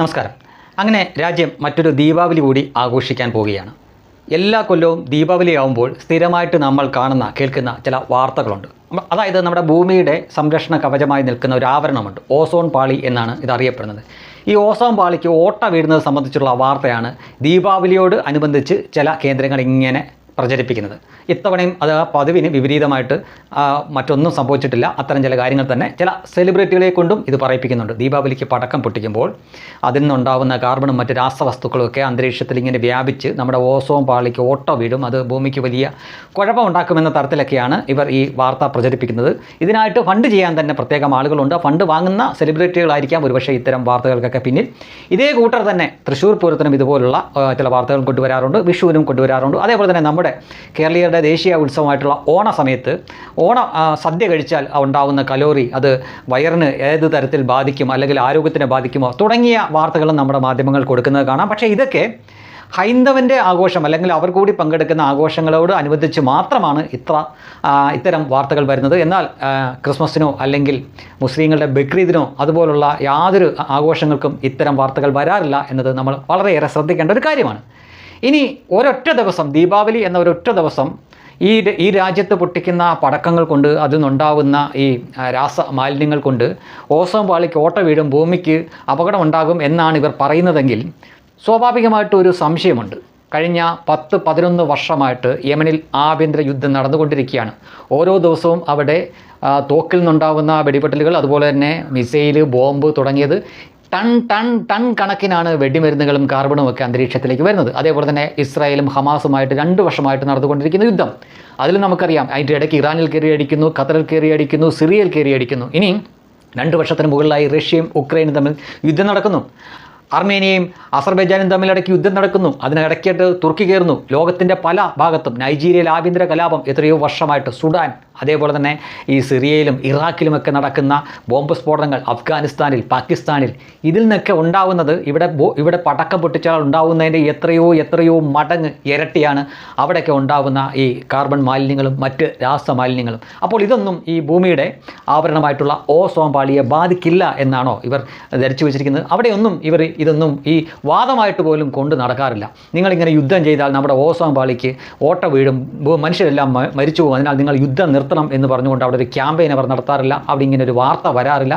നമസ്കാരം. അങ്ങനെ രാജ്യം മറ്റൊരു ദീപാവലി കൂടി ആഘോഷിക്കാൻ പോവുകയാണ്. എല്ലാ കൊല്ലവും ദീപാവലി ആകുമ്പോൾ സ്ഥിരമായിട്ട് നമ്മൾ കാണുന്ന കേൾക്കുന്ന ചില വാർത്തകളുണ്ട്. അതായത് നമ്മുടെ ഭൂമിയുടെ സംരക്ഷണ കവചമായി നിൽക്കുന്ന ഒരു ആവരണമുണ്ട്. ഓസോൺ പാളി എന്നാണ് ഇത് അറിയപ്പെടുന്നത്. ഈ ഓസോൺ പാളിക്ക് ഓട്ട വീഴുന്നത് സംബന്ധിച്ചുള്ള വാർത്തയാണ് ദീപാവലിയോട് അനുബന്ധിച്ച് ചില കേന്ദ്രങ്ങൾ ഇങ്ങനെ പ്രചരിപ്പിക്കുന്നത്. ഇത്തവണയും അത് ആ പതിവിന് വിപരീതമായിട്ട് മറ്റൊന്നും സംഭവിച്ചിട്ടില്ല. അത്തരം ചില കാര്യങ്ങൾ തന്നെ ചില സെലിബ്രിറ്റികളെ കൊണ്ടും ഇത് പറയിപ്പിക്കുന്നുണ്ട്. ദീപാവലിക്ക് പടക്കം പൊട്ടിക്കുമ്പോൾ അതിൽ നിന്നുണ്ടാവുന്ന കാർബണും മറ്റ് രാസവസ്തുക്കളൊക്കെ അന്തരീക്ഷത്തിൽ ഇങ്ങനെ വ്യാപിച്ച് നമ്മുടെ ഓസോം പാളിക്ക് ഓട്ടോ വീഴും. അത് ഭൂമിക്ക് വലിയ കുഴപ്പമുണ്ടാക്കുമെന്ന തരത്തിലൊക്കെയാണ് ഇവർ ഈ വാർത്ത പ്രചരിപ്പിക്കുന്നത്. ഇതിനായിട്ട് ഫണ്ട് ചെയ്യാൻ തന്നെ പ്രത്യേകം ആളുകളുണ്ട്. ഫണ്ട് വാങ്ങുന്ന സെലിബ്രിറ്റികളായിരിക്കാം ഒരുപക്ഷേ ഇത്തരം വാർത്തകൾക്കൊക്കെ പിന്നിൽ. ഇതേ കൂട്ടർ തന്നെ തൃശ്ശൂർ പൂരത്തിനും ഇതുപോലുള്ള ചില വാർത്തകൾ കൊണ്ടുവരാറുണ്ട്. വിഷുവിനും കൊണ്ടുവരാറുണ്ട്. അതേപോലെ തന്നെ നമ്മുടെ കേരളീയരുടെ ദേശീയ ഉത്സവമായിട്ടുള്ള ഓണ സമയത്ത് ഓണ സദ്യ കഴിച്ചാൽ ഉണ്ടാവുന്ന കലോറി അത് വയറിന് ഏത് തരത്തിൽ ബാധിക്കും അല്ലെങ്കിൽ ആരോഗ്യത്തിനെ ബാധിക്കുമോ തുടങ്ങിയ വാർത്തകളും നമ്മുടെ മാധ്യമങ്ങൾ കൊടുക്കുന്നത് കാണാം. പക്ഷേ ഇതൊക്കെ ഹൈന്ദവന്റെ ആഘോഷം അല്ലെങ്കിൽ അവർ കൂടി പങ്കെടുക്കുന്ന ആഘോഷങ്ങളോട് അനുബന്ധിച്ച് മാത്രമാണ് ഇത്ര ഇത്തരം വാർത്തകൾ വരുന്നത്. എന്നാൽ ക്രിസ്മസിനോ അല്ലെങ്കിൽ മുസ്ലിങ്ങളുടെ ബക്രീദിനോ അതുപോലുള്ള യാതൊരു ആഘോഷങ്ങൾക്കും ഇത്തരം വാർത്തകൾ വരാറില്ല എന്നത് നമ്മൾ വളരെയേറെ ശ്രദ്ധിക്കേണ്ട ഒരു കാര്യമാണ്. ഇനി ഒരൊറ്റ ദിവസം ദീപാവലി എന്ന ഒരൊറ്റ ദിവസം ഈ ഈ രാജ്യത്ത് പൊട്ടിക്കുന്ന പടക്കങ്ങൾ കൊണ്ട് അതിൽ നിന്നുണ്ടാവുന്ന ഈ രാസ മാലിന്യങ്ങൾ കൊണ്ട് ഓസോൺ പാളിക്ക് ഓട്ട വീഴും ഭൂമിക്ക് അപകടമുണ്ടാകും എന്നാണ് ഇവർ പറയുന്നതെങ്കിൽ സ്വാഭാവികമായിട്ട് ഒരു സംശയമുണ്ട്. കഴിഞ്ഞ പത്ത് പതിനൊന്ന് വർഷമായിട്ട് യമനിൽ ആഭ്യന്തര യുദ്ധം നടന്നുകൊണ്ടിരിക്കുകയാണ്. ഓരോ ദിവസവും അവിടെ തോക്കിൽ നിന്നുണ്ടാകുന്ന വെടിപൊട്ടലുകൾ അതുപോലെ തന്നെ മിസൈൽ ബോംബ് തുടങ്ങിയത് ടൺ ടൺ ടൺ കണക്കിനാണ് വെടിമരുന്നുകളും കാർബണും ഒക്കെ അന്തരീക്ഷത്തിലേക്ക് വരുന്നത്. അതേപോലെ തന്നെ ഇസ്രായേലും ഹമാസുമായിട്ട് രണ്ട് വർഷമായിട്ട് നടന്നുകൊണ്ടിരിക്കുന്ന യുദ്ധം. അതിൽ നമുക്കറിയാം അതിന്റെ ഇടയ്ക്ക് ഇറാനിൽ കയറി അടിക്കുന്നു ഖത്തറിൽ കയറി അടിക്കുന്നു സിറിയയിൽ കയറി അടിക്കുന്നു ഇനി രണ്ട് വർഷത്തിന് മുകളിലായി റഷ്യയും ഉക്രൈനും തമ്മിൽ യുദ്ധം നടക്കുന്നു. അർമേനിയയും അസർബൈജാനും തമ്മിലിടയ്ക്ക് യുദ്ധം നടക്കുന്നു. അതിനിടയ്ക്കായിട്ട് തുർക്കി കയറുന്നു. ലോകത്തിന്റെ പല ഭാഗത്തും നൈജീരിയയിൽ ആഭ്യന്തര കലാപം എത്രയോ വർഷമായിട്ട് സുഡാൻ അതേപോലെ തന്നെ ഈ സിറിയയിലും ഇറാഖിലുമൊക്കെ നടക്കുന്ന ബോംബ് സ്ഫോടനങ്ങൾ അഫ്ഗാനിസ്ഥാനിൽ പാകിസ്ഥാനിൽ ഇതിൽ നിന്നൊക്കെ ഉണ്ടാവുന്നത് ഇവിടെ ഇവിടെ പടക്കം പൊട്ടിച്ചാൽ ഉണ്ടാവുന്നതിന്റെ എത്രയോ എത്രയോ മടങ്ങ് ഇരട്ടിയാണ് അവിടെയൊക്കെ ഉണ്ടാവുന്ന ഈ കാർബൺ മാലിന്യങ്ങളും മറ്റ് രാസമാലിന്യങ്ങളും. അപ്പോൾ ഇതൊന്നും ഈ ഭൂമിയുടെ ആവരണമായിട്ടുള്ള ഓസോൺ പാളിയെ ബാധിക്കില്ല എന്നാണോ ഇവർ ധരിച്ചു വെച്ചിരിക്കുന്നത്? അവിടെയൊന്നും ഇവർ ഇതൊന്നും ഈ വാദമായിട്ട് പോലും കൊണ്ട് നടക്കാറില്ല. നിങ്ങളിങ്ങനെ യുദ്ധം ചെയ്താൽ നമ്മുടെ ഓസോൺ പാളിക്ക് ഓട്ട വീഴും മനുഷ്യരെല്ലാം മരിച്ചു പോകും. അതിനാൽ നിങ്ങൾ യുദ്ധം നിർത്തണം എന്ന് പറഞ്ഞുകൊണ്ട് അവിടെ ഒരു ക്യാമ്പയിൻ അവർ നടത്താറില്ല. അവിടെ ഇങ്ങനെ ഒരു വാർത്ത വരാറില്ല.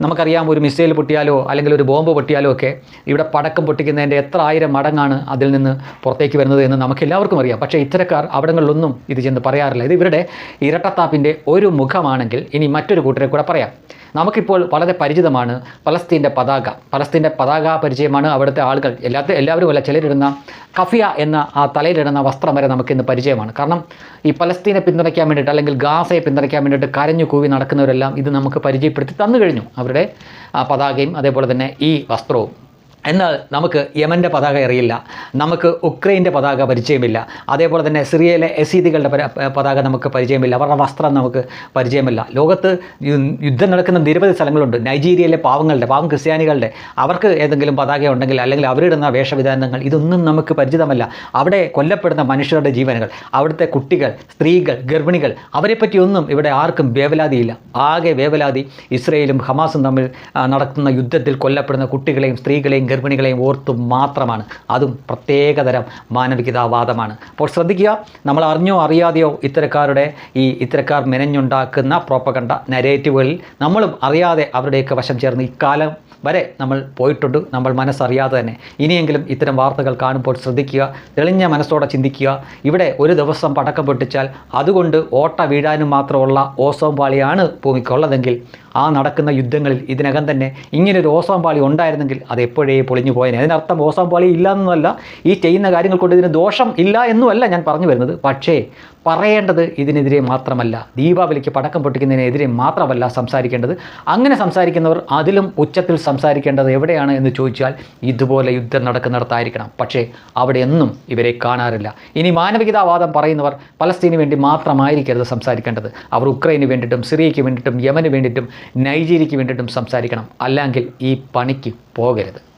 നമുക്കറിയാം ഒരു മിസൈൽ പൊട്ടിയാലോ അല്ലെങ്കിൽ ഒരു ബോംബ് പൊട്ടിയാലോ ഒക്കെ ഇവിടെ പടക്കം പൊട്ടിക്കുന്നതിന്റെ എത്ര ആയിരം മടങ്ങാണ് അതിൽ നിന്ന് പുറത്തേക്ക് വരുന്നത് എന്ന് നമുക്ക് എല്ലാവർക്കും അറിയാം. പക്ഷേ ഇത്തരക്കാർ അവിടങ്ങളിലൊന്നും ഇത് ചെന്ന് പറയാറില്ല. ഇത് ഇവരുടെ ഇരട്ടത്താപ്പിന്റെ ഒരു മുഖമാണെങ്കിൽ ഇനി മറ്റൊരു കൂട്ടരെ കൂടെ പറയാം. നമുക്കിപ്പോൾ വളരെ പരിചിതമാണ് പലസ്തീന്റെ പതാക. പലസ്തീന്റെ പതാക പരിചയമാണ് അവിടുത്തെ ആളുകൾ. എല്ലാത്ത എല്ലാവരും അല്ല ചിലരിടുന്ന കഫിയ എന്ന ആ തലയിലിടുന്ന വസ്ത്രം വരെ നമുക്കിന്ന് പരിചയമാണ്. കാരണം ഈ പലസ്തീനെ പിന്തുണയ്ക്കാൻ വേണ്ടിയിട്ട് അല്ലെങ്കിൽ ഗാസയെ പിന്തുണയ്ക്കാൻ വേണ്ടിയിട്ട് കരഞ്ഞു കൂവി നടക്കുന്നവരെല്ലാം ഇത് നമുക്ക് പരിചയപ്പെടുത്തി തന്നു കഴിഞ്ഞു. അവരുടെ പതാകയും അതേപോലെ തന്നെ ഈ വസ്ത്രവും. എന്നാൽ നമുക്ക് യമന്റെ പതാക അറിയില്ല നമുക്ക് ഉക്രൈന്റെ പതാക പരിചയമില്ല. അതേപോലെ തന്നെ സിറിയയിലെ എസീദികളുടെ പതാക നമുക്ക് പരിചയമില്ല. അവരുടെ വസ്ത്രം നമുക്ക് പരിചയമില്ല. ലോകത്ത് യുദ്ധം നടക്കുന്ന നിരവധി സ്ഥലങ്ങളുണ്ട്. നൈജീരിയയിലെ പാവങ്ങളുടെ പാവം ക്രിസ്ത്യാനികളുടെ അവർക്ക് ഏതെങ്കിലും പതാക ഉണ്ടെങ്കിൽ അല്ലെങ്കിൽ അവരിടുന്ന വേഷവിധാനങ്ങൾ ഇതൊന്നും നമുക്ക് പരിചിതമല്ല. അവിടെ കൊല്ലപ്പെടുന്ന മനുഷ്യരുടെ ജീവനുകൾ അവിടുത്തെ കുട്ടികൾ സ്ത്രീകൾ ഗർഭിണികൾ അവരെപ്പറ്റിയൊന്നും ഇവിടെ ആർക്കും വേവലാതിയില്ല. ആകെ വേവലാതി ഇസ്രയേലും ഹമാസും തമ്മിൽ നടക്കുന്ന യുദ്ധത്തിൽ കൊല്ലപ്പെടുന്ന കുട്ടികളെയും സ്ത്രീകളെയും ഗർഭിണികളെയും ഓർത്തും മാത്രമാണ്. അതും പ്രത്യേകതരം മാനവികതാവാദമാണ്. അപ്പോൾ ശ്രദ്ധിക്കുക നമ്മൾ അറിഞ്ഞോ അറിയാതെയോ ഇത്തരക്കാരുടെ ഈ ഇത്തരക്കാർ മെനഞ്ഞുണ്ടാക്കുന്ന പ്രോപ്പകണ്ട നരേറ്റീവുകളിൽ നമ്മളും അറിയാതെ അവരുടെയൊക്കെ വശം ചേർന്ന് ഇക്കാലം വരെ നമ്മൾ പോയിട്ടുണ്ട്. നമ്മൾ മനസ്സറിയാതെ തന്നെ. ഇനിയെങ്കിലും ഇത്തരം വാർത്തകൾ കാണുമ്പോൾ ശ്രദ്ധിക്കുക തെളിഞ്ഞ മനസ്സോടെ ചിന്തിക്കുക. ഇവിടെ ഒരു ദിവസം പടക്കം പൊട്ടിച്ചാൽ അതുകൊണ്ട് ഓട്ട വീഴാനും മാത്രമുള്ള ഓസോം പാളിയാണ് ഭൂമിക്കുള്ളതെങ്കിൽ ആ നടക്കുന്ന യുദ്ധങ്ങളിൽ ഇതിനകം തന്നെ ഇങ്ങനൊരു ഓസാം പാളി ഉണ്ടായിരുന്നെങ്കിൽ അത് എപ്പോഴേ പൊളിഞ്ഞു പോയനെ. അതിനർത്ഥം ഓസാം പാളി ഇല്ല എന്നല്ല ഈ ചെയ്യുന്ന കാര്യങ്ങൾ കൊണ്ട് ഇതിന് ദോഷം ഇല്ല എന്നുമല്ല ഞാൻ പറഞ്ഞു വരുന്നത്. പക്ഷേ പറയേണ്ടത് ഇതിനെതിരെ മാത്രമല്ല. ദീപാവലിക്ക് പടക്കം പൊട്ടിക്കുന്നതിനെതിരെ മാത്രമല്ല സംസാരിക്കേണ്ടത്. അങ്ങനെ സംസാരിക്കുന്നവർ അതിലും ഉച്ചത്തിൽ സംസാരിക്കേണ്ടത് എവിടെയാണ് എന്ന് ചോദിച്ചാൽ ഇതുപോലെ യുദ്ധം നടക്കുന്നിടത്തായിരിക്കണം. പക്ഷേ അവിടെയൊന്നും ഇവരെ കാണാറില്ല. ഇനി മാനവികതാവാദം പറയുന്നവർ പലസ്തീന് വേണ്ടി മാത്രമായിരിക്കരുത് സംസാരിക്കേണ്ടത്. അവർ ഉക്രൈന് വേണ്ടിയിട്ടും സിറിയയ്ക്ക് വേണ്ടിയിട്ടും യമന് വേണ്ടിയിട്ടും നൈജീരിയയ്ക്ക് വേണ്ടിയിട്ടും സംസാരിക്കണം. അല്ലെങ്കിൽ ഈ പണിക്ക് പോകരുത്.